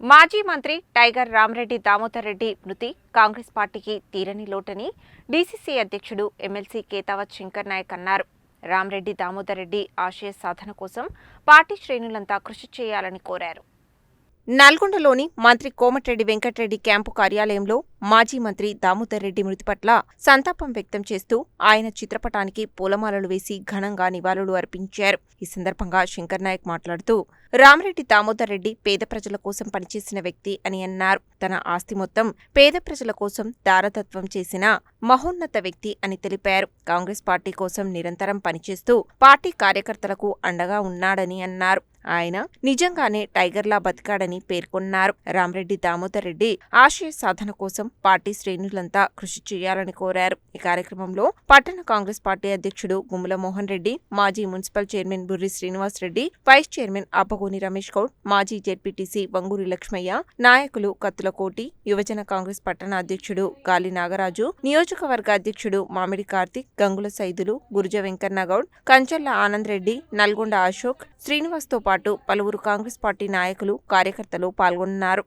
మాజీ మంత్రి టైగర్ రామరెడ్డి దామోదర్ రెడ్డి మృతి కాంగ్రెస్ పార్టీకి తీరని లోటని డీసీసీ అధ్యక్షుడు ఎమ్మెల్సీ కేతావత్ శంకర్ నాయక్ అన్నారు. రామరెడ్డి దామోదర్ రెడ్డి ఆశయ సాధన కోసం పార్టీ శ్రేణులంతా కృషి చేయాలని కోరారు. నల్గొండలోని మంత్రి కోమటిరెడ్డి వెంకటరెడ్డి క్యాంపు కార్యాలయంలో మాజీ మంత్రి దామోదర్ రెడ్డి మృతి పట్ల సంతాపం వ్యక్తం చేస్తూ ఆయన చిత్రపటానికి పూలమాలలు వేసి ఘనంగా నివాళులు అర్పించారు. ఈ సందర్భంగా శంకర్ నాయక్ మాట్లాడుతూ రామరెడ్డి దామోదర్ రెడ్డి పేద ప్రజల కోసం పనిచేసిన వ్యక్తి అని అన్నారు. తన ఆస్తి మొత్తం పేద ప్రజల కోసం దారతత్వం చేసిన మహోన్నత వ్యక్తి అని తెలిపారు. కాంగ్రెస్ పార్టీ కోసం నిరంతరం పనిచేస్తూ పార్టీ కార్యకర్తలకు అండగా ఉన్నాడని అన్నారు. ఆయన నిజంగానే టైగర్లా బతికాడని పేర్కొన్నారు. రామరెడ్డి దామోదర్ రెడ్డి ఆశయ సాధన కోసం పార్టీ శ్రేణులంతా కృషి చేయాలని కోరారు. ఈ కార్యక్రమంలో పట్టణ కాంగ్రెస్ పార్టీ అధ్యక్షుడు గుమ్మల మోహన్ రెడ్డి మాజీ municipal chairman Burri Srinivas Reddy vice chairman Abbagoni Ramesh Goud మాజీ జెడ్పీటీసీ వంగూరి లక్ష్మయ్య నాయకులు కత్తుల కోటి యువజన కాంగ్రెస్ పట్టణ అధ్యక్షుడు గాలి నాగరాజు నియోజకవర్గ అధ్యక్షుడు మామిడి కార్తిక్ గంగుల సైదులు గురుజ వెంకన్నగౌడ్ కంచర్ల ఆనంద్ రెడ్డి నల్గొండ అశోక్ శ్రీనివాస్తో పాటు పలువురు కాంగ్రెస్ పార్టీ నాయకులు కార్యకర్తలు పాల్గొన్నారు.